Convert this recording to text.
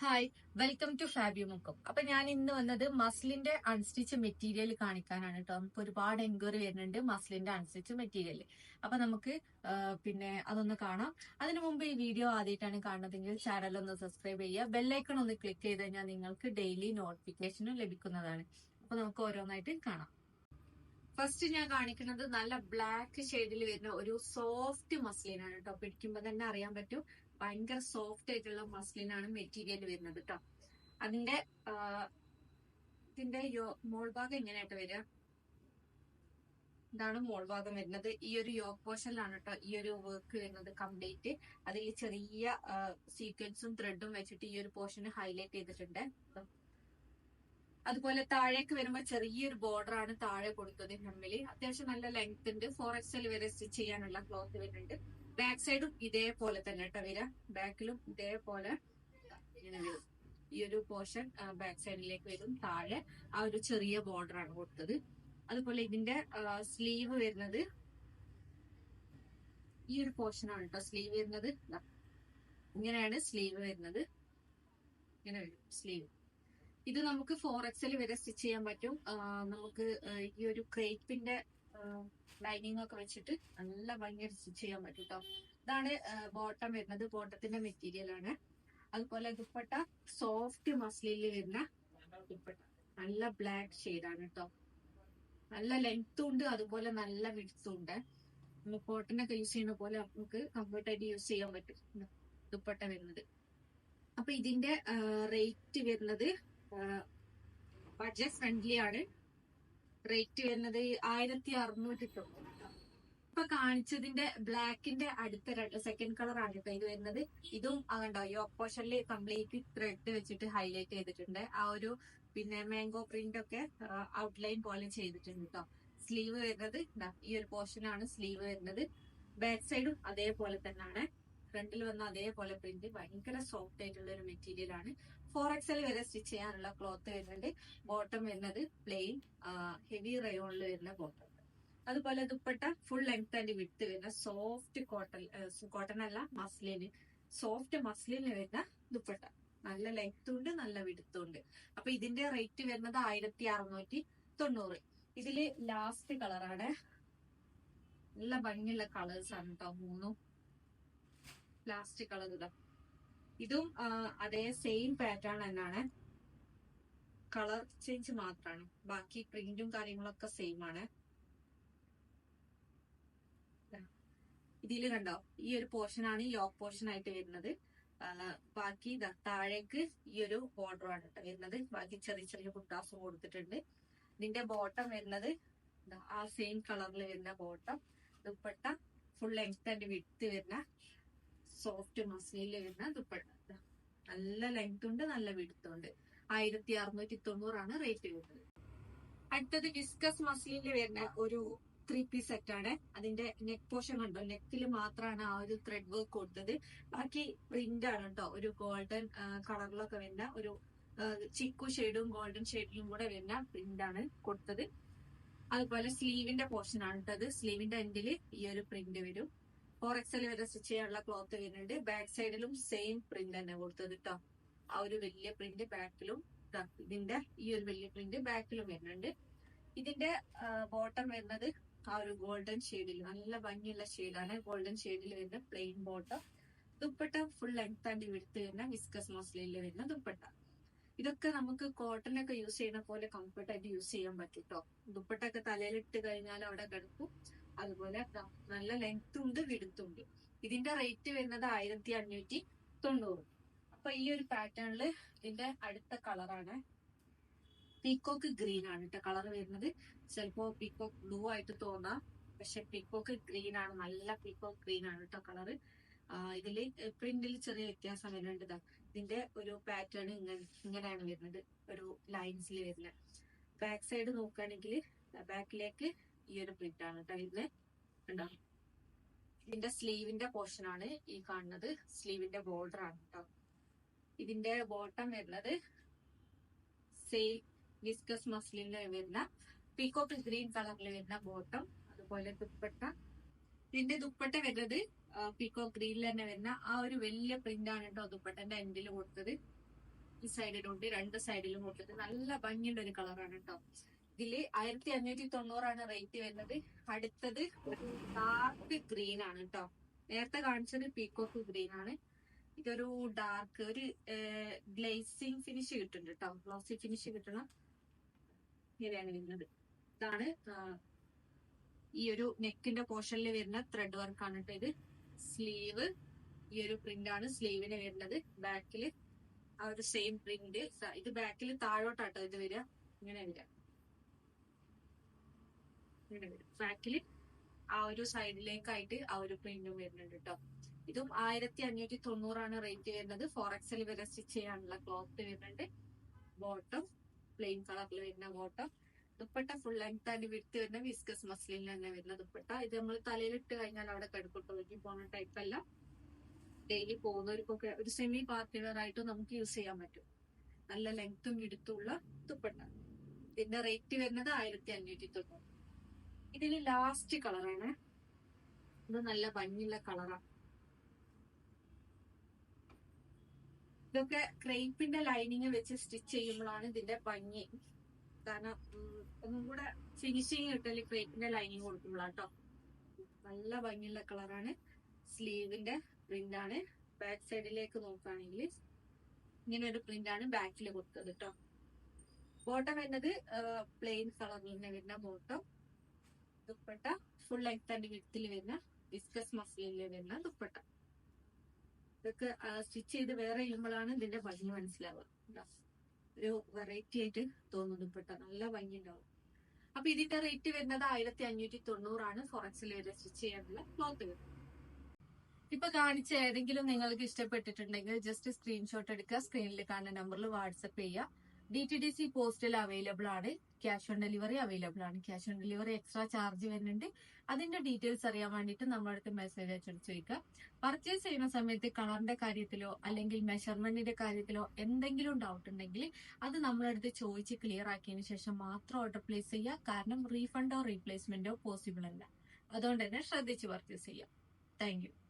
Hi welcome to Fabi Mukkam അപ്പൊ ഞാൻ ഇന്ന് വന്നത് മസ്ലിന്റെ അൺസ്റ്റിച്ച് മെറ്റീരിയൽ കാണിക്കാനാണ് കേട്ടോ നമുക്ക് ഒരുപാട് എൻക്വയറി വരുന്നുണ്ട് മസ്ലിന്റെ അൺസ്റ്റിച്ച് മെറ്റീരിയൽ അപ്പൊ നമുക്ക് പിന്നെ അതൊന്ന് കാണാം. അതിനു മുമ്പ് ഈ വീഡിയോ ആദ്യമായിട്ടാണ് കാണുന്നതെങ്കിൽ ചാനൽ ഒന്ന് സബ്സ്ക്രൈബ് ചെയ്യുക. ബെല്ലൈക്കൺ ഒന്ന് ക്ലിക്ക് ചെയ്ത് കഴിഞ്ഞാൽ നിങ്ങൾക്ക് ഡെയിലി നോട്ടിഫിക്കേഷനും ലഭിക്കുന്നതാണ്. അപ്പൊ നമുക്ക് ഓരോന്നായിട്ട് കാണാം. ഫസ്റ്റ് ഞാൻ കാണിക്കുന്നത് നല്ല ബ്ലാക്ക് ഷെയ്ഡിൽ വരുന്ന ഒരു സോഫ്റ്റ് മസ്ലിനാണ് കേട്ടോ പിടിക്കുമ്പോൾ തന്നെ അറിയാൻ പറ്റും. ഭയങ്കര സോഫ്റ്റ് ആയിട്ടുള്ള മസ്ലിനാണ് മെറ്റീരിയൽ വരുന്നത് കേട്ടോ അതിന്റെ ഇതിന്റെ മോൾ ഭാഗം എങ്ങനെയായിട്ട് വരിക. ഇതാണ് മോൾ ഭാഗം വരുന്നത്. ഈ ഒരു യോക്ക് പോർഷനിലാണ് കേട്ടോ ഈ ഒരു വർക്ക് വരുന്നത് കംപ്ലീറ്റ് അതിൽ ചെറിയ സീക്വൻസും ത്രെഡും വെച്ചിട്ട് ഈ ഒരു പോർഷൻ ഹൈലൈറ്റ് ചെയ്തിട്ടുണ്ട്. ട്ടോ. അതുപോലെ താഴേക്ക് വരുമ്പോൾ ചെറിയൊരു ബോർഡർ ആണ് താഴെ കൊടുത്തത് നമ്മളിൽ. അത്യാവശ്യം നല്ല ലെങ്ത് ഉണ്ട്. ഫോർ എക്സൽ വരെ സ്റ്റിച്ച് ചെയ്യാനുള്ള ക്ലോത്ത് വരുന്നുണ്ട്. ബാക്ക് സൈഡും ഇതേപോലെ തന്നെ കേട്ടോ വരിക. ബാക്കിലും ഇതേപോലെ ഇങ്ങനെ വരും. ഈ ഒരു പോർഷൻ ബാക്ക് സൈഡിലേക്ക് വരും. താഴെ ആ ഒരു ചെറിയ ബോർഡർ ആണ് കൊടുത്തത്. അതുപോലെ ഇതിന്റെ സ്ലീവ് വരുന്നത് ഈ ഒരു പോർഷൻ ആണ് കേട്ടോ. സ്ലീവ് വരുന്നത്. ഇങ്ങനെയാണ് സ്ലീവ് വരുന്നത്. ഇങ്ങനെ വരും സ്ലീവ് ഇത് നമുക്ക് ഫോർ എക്സൽ വരെ സ്റ്റിച്ച് ചെയ്യാൻ പറ്റും. നമുക്ക് ഈ ഒരു ക്രേപ്പിന്റെ ലൈനിങ് ഒക്കെ വെച്ചിട്ട് നല്ല ഭംഗിയായിട്ട് സ്റ്റിച്ച് ചെയ്യാൻ പറ്റും കേട്ടോ ഇതാണ് ബോട്ടം വരുന്നത്. ബോട്ടത്തിന്റെ മെറ്റീരിയൽ ആണ്. അതുപോലെ ദുപ്പട്ട സോഫ്റ്റ് മസ്ലിനിൽ വരുന്ന ദുപ്പട്ട. നല്ല ബ്ലാക്ക് ആണ് കേട്ടോ നല്ല ലെങ്ത്തും ഉണ്ട് അതുപോലെ നല്ല വിടുത്തും ഉണ്ട്. നമ്മൾ കോട്ടനൊക്കെ യൂസ് ചെയ്യുന്ന പോലെ നമുക്ക് കംഫർട്ടായിട്ട് യൂസ് ചെയ്യാൻ പറ്റും ദുപ്പട്ട വരുന്നത്. അപ്പൊ ഇതിന്റെ റേറ്റ് വരുന്നത് ബഡ്ജറ്റ് ഫ്രണ്ട്ലി ആണ്. റേറ്റ് വരുന്നത് ആയിരത്തി അറുന്നൂറ്റി തൊണ്ണൂറ് ഇപ്പൊ കാണിച്ചതിന്റെ ബ്ലാക്കിന്റെ അടുത്ത സെക്കൻഡ് കളർ ആണ് കേട്ടോ ഇത് വരുന്നത്. ഇതും അതുണ്ടോ ഈ ഓപ്പോഷനിൽ കംപ്ലീറ്റ് ത്രെഡ് വെച്ചിട്ട് ഹൈലൈറ്റ് ചെയ്തിട്ടുണ്ട്. ആ ഒരു പിന്നെ മാംഗോ പ്രിന്റ് ഒക്കെ ഔട്ട്ലൈൻ പോലെ ചെയ്തിട്ടുണ്ട് കേട്ടോ സ്ലീവ് വരുന്നത് ഈ ഒരു പോർഷൻ ആണ് സ്ലീവ് വരുന്നത്. ബാക്ക് സൈഡും അതേപോലെ തന്നെയാണ് ഫ്രണ്ടിൽ വന്ന അതേപോലെ പ്രിന്റ് ഭയങ്കര സോഫ്റ്റ് ആയിട്ടുള്ള ഒരു മെറ്റീരിയൽ ആണ്. ഫോർ എക്സൽ വരെ സ്റ്റിച്ച് ചെയ്യാനുള്ള ക്ലോത്ത് വരുന്നുണ്ട്. ബോട്ടം വരുന്നത് പ്ലെയിൻ ഹെവി റയോണിൽ വരുന്ന ബോട്ടം. അതുപോലെ ദുപ്പട്ട ഫുൾ ലെങ്ത് ആൻഡ് വിട്ട് വരുന്ന സോഫ്റ്റ് കോട്ടൺ കോട്ടൺ അല്ല മസ്ലിന് സോഫ്റ്റ് മസ്ലിന് വരുന്ന ദുപ്പട്ട. നല്ല ലെങ്ത്തും ഉണ്ട് നല്ല വിടുത്തും ഉണ്ട്. അപ്പൊ ഇതിന്റെ റേറ്റ് വരുന്നത് ആയിരത്തി അറുന്നൂറ്റി തൊണ്ണൂറ് ഇതിൽ ലാസ്റ്റ് കളറാണ് നല്ല ഭംഗിയുള്ള കളേഴ്സ് ആണ് കേട്ടോ മൂന്നും. ലാസ്റ്റ് കളർ ഇതാ. ഇതും അതേ സെയിം പാറ്റേൺ തന്നെയാണ് കളർ ചേഞ്ച് മാത്രമാണ് ബാക്കി പ്രിന്റും കാര്യങ്ങളൊക്കെ സെയിം ആണ്. ഇതിൽ കണ്ടോ? ഈ ഒരു പോർഷൻ ആണ് യോക്ക് പോർഷൻ ആയിട്ട് വരുന്നത്. ബാക്കി താഴേക്ക് ഈ ഒരു ബോർഡർ ആണ് വരുന്നത്. ബാക്കി ചെറിയ ചെറിയ കുട്ടാസും കൊടുത്തിട്ടുണ്ട്. ഇതിന്റെ ബോട്ടം വരുന്നത് ആ സെയിം കളറിൽ വരുന്ന bottom dupatta full length and വിട്ട് വരുന്ന സോഫ്റ്റ് മസ്ലിനിൽ വരുന്ന ദുപ്പട്ട. നല്ല ലെങ്ത് ഉണ്ട് നല്ല വിടുത്തുണ്ട് ആയിരത്തി അറുന്നൂറ്റി തൊണ്ണൂറാണ് റേറ്റ് വരുന്നത്. അടുത്തത് വിസ്കസ് മസ്ലിനിൽ വരുന്ന ഒരു ത്രീ പീസ് സെറ്റ് ആണ്. അതിന്റെ നെക്ക് പോർഷൻ കണ്ടോ? നെക്കിൽ മാത്രമാണ് ആ ഒരു ത്രെഡ് വർക്ക് കൊടുത്തത്. ബാക്കി പ്രിന്റ് ആണ് കേട്ടോ. ഒരു ഗോൾഡൻ കളറിലൊക്കെ വരുന്ന ഒരു ചിക്കു ഷെയ്ഡും ഗോൾഡൻ ഷെയ്ഡിലും കൂടെ വരുന്ന പ്രിന്റ് ആണ് കൊടുത്തത്. അതുപോലെ സ്ലീവിന്റെ പോർഷൻ ആണ് കേട്ടത് സ്ലീവിന്റെ എൻഡിൽ ഈ ഒരു പ്രിന്റ് വരും. ഫോർ എക്സൽ വരെ സ്റ്റിച്ച് ചെയ്യാനുള്ള ക്ലോത്ത് വരുന്നുണ്ട്. ബാക്ക് സൈഡിലും സെയിം പ്രിന്റ് തന്നെ കൊടുത്തത് കേട്ടോ ആ ഒരു വലിയ പ്രിന്റ് ബാക്കിലും ഇതിന്റെ ഈ ഒരു വലിയ പ്രിന്റ് ബാക്കിലും വരുന്നുണ്ട്. ഇതിന്റെ ബോട്ടം വരുന്നത് ആ ഒരു ഗോൾഡൻ ഷെയ്ഡിൽ നല്ല ഭംഗിയുള്ള ഷെയ്ഡാണ് ഗോൾഡൻ ഷെയ്ഡിൽ വരുന്ന plain bottom dupatta full length and വിടുത്ത് വരുന്ന വിസ്കസ് മസ്ലിനിൽ വരുന്ന ദുപ്പട്ട. ഇതൊക്കെ നമുക്ക് കോട്ടൺ ഒക്കെ യൂസ് ചെയ്യുന്ന പോലെ കംഫർട്ടായിട്ട് യൂസ് ചെയ്യാൻ പറ്റും കേട്ടോ ദുപ്പട്ടൊക്കെ തലയിലിട്ട് കഴിഞ്ഞാൽ അവിടെ കിടക്കും. അതുപോലെ നല്ല ലെങ്ത്തും ഉണ്ട് വിടുത്തും ഉണ്ട്. ഇതിന്റെ റേറ്റ് വരുന്നത് ആയിരത്തി അഞ്ഞൂറ്റി തൊണ്ണൂറ്. അപ്പൊ ഈ ഒരു പാറ്റേണിൽ ഇതിന്റെ അടുത്ത കളറാണ് പീക്കോക്ക് ഗ്രീൻ ആണ് കേട്ടോ കളർ വരുന്നത്. ചിലപ്പോ പീക്കോക്ക് ബ്ലൂ ആയിട്ട് തോന്നാം. പക്ഷെ പീക്കോക്ക് ഗ്രീൻ ആണ് നല്ല പീക്കോക്ക് ഗ്രീൻ ആണ് കേട്ടോ കളറ് ഇതിൽ പ്രിന്റിൽ ചെറിയ വ്യത്യാസം വരുന്നുണ്ട് ഇതാ ഇതിന്റെ ഒരു പാറ്റേൺ ഇങ്ങനെ ഇങ്ങനെയാണ് വരുന്നത്. ഒരു ലൈൻസിൽ വരുന്നത്. ബാക്ക് സൈഡ് നോക്കുകയാണെങ്കിൽ ബാക്കിലേക്ക് ഈ ഒരു പ്രിന്റ് ആണ് കേട്ടോ ഇതിൽ. ഉണ്ടോ ഇതിന്റെ സ്ലീവിന്റെ പോർഷൻ ആണ് ഈ കാണുന്നത്. സ്ലീവിന്റെ ബോർഡർ ആണ് കേട്ടോ ഇതിന്റെ ബോട്ടം വരുന്നത് സെയിം വിസ്കസ് മസ്ലിനിൽ വരുന്ന പീക്കോക്ക് ഗ്രീൻ കളറിൽ വരുന്ന ബോട്ടം അതുപോലെ ദുപ്പട്ട. ഇതിന്റെ ദുപ്പട്ട വരുന്നത് പീക്കോ ഗ്രീനിൽ തന്നെ വരുന്ന ആ ഒരു വലിയ പ്രിന്റ് ആണ് കേട്ടോ ദുപ്പട്ടന്റെ എൻഡിൽ കൊടുത്തത്. ഈ സൈഡിലുണ്ട് രണ്ട് സൈഡിലും കൊടുത്തത് നല്ല ഭംഗിയുള്ള ഒരു കളറാണ് കേട്ടോ ഇതിൽ ആയിരത്തി അഞ്ഞൂറ്റി തൊണ്ണൂറാണ് റേറ്റ് വരുന്നത്. അടുത്തത് ഡാർക്ക് ഗ്രീൻ ആണ് കേട്ടോ നേരത്തെ കാണിച്ചത് പീക്കോക്ക് ഗ്രീൻ ആണ്. ഇതൊരു ഡാർക്ക് ഒരു ഗ്ലേസിങ് ഫിനിഷ് കിട്ടുന്നുണ്ട് കേട്ടോ ഗ്ലോസി ഫിനിഷ് കിട്ടണം. ഇങ്ങനെയാണ് വരുന്നത്. ഇതാണ് ഈ ഒരു നെക്കിന്റെ പോർഷനിൽ വരുന്ന ത്രെഡ് വർക്ക് ആണ് കേട്ടോ ഇത്. സ്ലീവ് ഈ ഒരു പ്രിന്റ് ആണ് സ്ലീവിന് വരുന്നത്. ബാക്കിൽ ആ ഒരു സെയിം പ്രിന്റ് ഇത് ബാക്കിൽ താഴോട്ടാട്ടോ ഇത് വരിക. ഇങ്ങനെ വരിക. ഇങ്ങനെ വരും ബാക്കിൽ ആ ഒരു സൈഡിലേക്കായിട്ട് ആ ഒരു പ്രിന്റും വരുന്നുണ്ട് കേട്ടോ ഇതും ആയിരത്തി അഞ്ഞൂറ്റി തൊണ്ണൂറാണ് റേറ്റ് വരുന്നത്. ഫോർ എക്സൽ വരെ സ്റ്റിച്ച് ചെയ്യാനുള്ള ക്ലോത്ത് വരുന്നുണ്ട്. ബോട്ടം പ്ലെയിൻ കളറിൽ വരുന്ന bottom dupatta full length and വിടുത്ത് വരുന്ന വിസ്കസ് മസ്ലിൻ തന്നെ വരുന്ന ദുപ്പട്ട. ഇത് നമ്മൾ തലയിലിട്ട് കഴിഞ്ഞാൽ അവിടെ കടുപ്പിട്ട് ഒഴുകി പോകുന്ന ടൈപ്പ് അല്ല. ഡെയിലി പോകുന്നവർക്കൊക്കെ ഒരു സെമി പാർട്ടി വെയർ ആയിട്ട് നമുക്ക് യൂസ് ചെയ്യാൻ പറ്റും. നല്ല ലെങ്ത്തും വിടുത്തുള്ള ദുപ്പട്ട. ഇതിന്റെ റേറ്റ് വരുന്നത് ആയിരത്തി അഞ്ഞൂറ്റി തൊണ്ണൂറ് ഇതിൽ ലാസ്റ്റ് കളറാണ് ഇത് നല്ല ഭംഗിയുള്ള കളറാണ് ഇതൊക്കെ ക്രേപ്പിന്റെ ലൈനിങ് വെച്ച് സ്റ്റിച്ച് ചെയ്യുമ്പോഴാണ് ഇതിന്റെ ഭംഗി. കാരണം ഒന്നും കൂടെ ഫിനിഷിങ് കിട്ടൽ ക്രേപ്പിന്റെ ലൈനിങ് കൊടുക്കുമ്പോഴാട്ടോ നല്ല ഭംഗിയുള്ള കളറാണ് സ്ലീവിന്റെ പ്രിന്റ് ആണ്. ബാക്ക് സൈഡിലേക്ക് നോക്കുകയാണെങ്കിൽ ഇങ്ങനെ ഒരു പ്രിന്റ് ആണ് ബാക്കിൽ കൊടുത്തത് കേട്ടോ ബോട്ടം വരുന്നത് പ്ലെയിൻ കളറിൽ തന്നെ വരുന്ന bottom dupatta full length and വിത്തിൽ വരുന്ന വിസ്കസ് മസ്ലിനിൽ വരുന്ന ദുപ്പട്ട. ഇതൊക്കെ സ്റ്റിച്ച് ചെയ്ത് വേറെ ഇടുമ്പോഴാണ് ഇതിന്റെ ഭംഗി മനസ്സിലാവുക. ഒരു വെറൈറ്റി ആയിട്ട് തോന്നും ദുപ്പട്ട. നല്ല ഭംഗി ഉണ്ടാവും അപ്പൊ ഇതിന്റെ റേറ്റ് വരുന്നത് ആയിരത്തി അഞ്ഞൂറ്റി തൊണ്ണൂറാണ് ഫോറക്സിൽ വരെ സ്റ്റിച്ച് ചെയ്യാനുള്ള ക്ലോത്ത് വരുന്നത് ഇപ്പൊ കാണിച്ച ഏതെങ്കിലും നിങ്ങൾക്ക് ഇഷ്ടപ്പെട്ടിട്ടുണ്ടെങ്കിൽ ജസ്റ്റ് സ്ക്രീൻഷോട്ട് എടുക്കുക. സ്ക്രീനിൽ കാണുന്ന നമ്പറിൽ വാട്സപ്പ് ചെയ്യുക. ഡി ടി ഡി സി പോസ്റ്റിൽ അവൈലബിൾ ആണ്. ക്യാഷ് ഓൺ ഡെലിവറി അവൈലബിൾ ആണ്. Cash on delivery extra charge വരുന്നുണ്ട്. അതിന്റെ ഡീറ്റെയിൽസ് അറിയാൻ വേണ്ടിയിട്ട് നമ്മുടെ അടുത്ത് മെസ്സേജ് അയച്ചിട്ട് ചോദിക്കുക പർച്ചേസ് ചെയ്യുന്ന സമയത്ത് കളറിന്റെ കാര്യത്തിലോ അല്ലെങ്കിൽ മെഷർമെന്റിന്റെ കാര്യത്തിലോ എന്തെങ്കിലും ഡൗട്ട് ഉണ്ടെങ്കിൽ അത് നമ്മുടെ അടുത്ത് ചോദിച്ച് ക്ലിയർ ആക്കിയതിനു ശേഷം മാത്രം ഓർഡർ പ്ലേസ് ചെയ്യുക. കാരണം റീഫണ്ടോ റീപ്ലേസ്മെന്റോ പോസിബിൾ അല്ല. അതുകൊണ്ട് തന്നെ ശ്രദ്ധിച്ച് പർച്ചേസ് ചെയ്യാം. താങ്ക്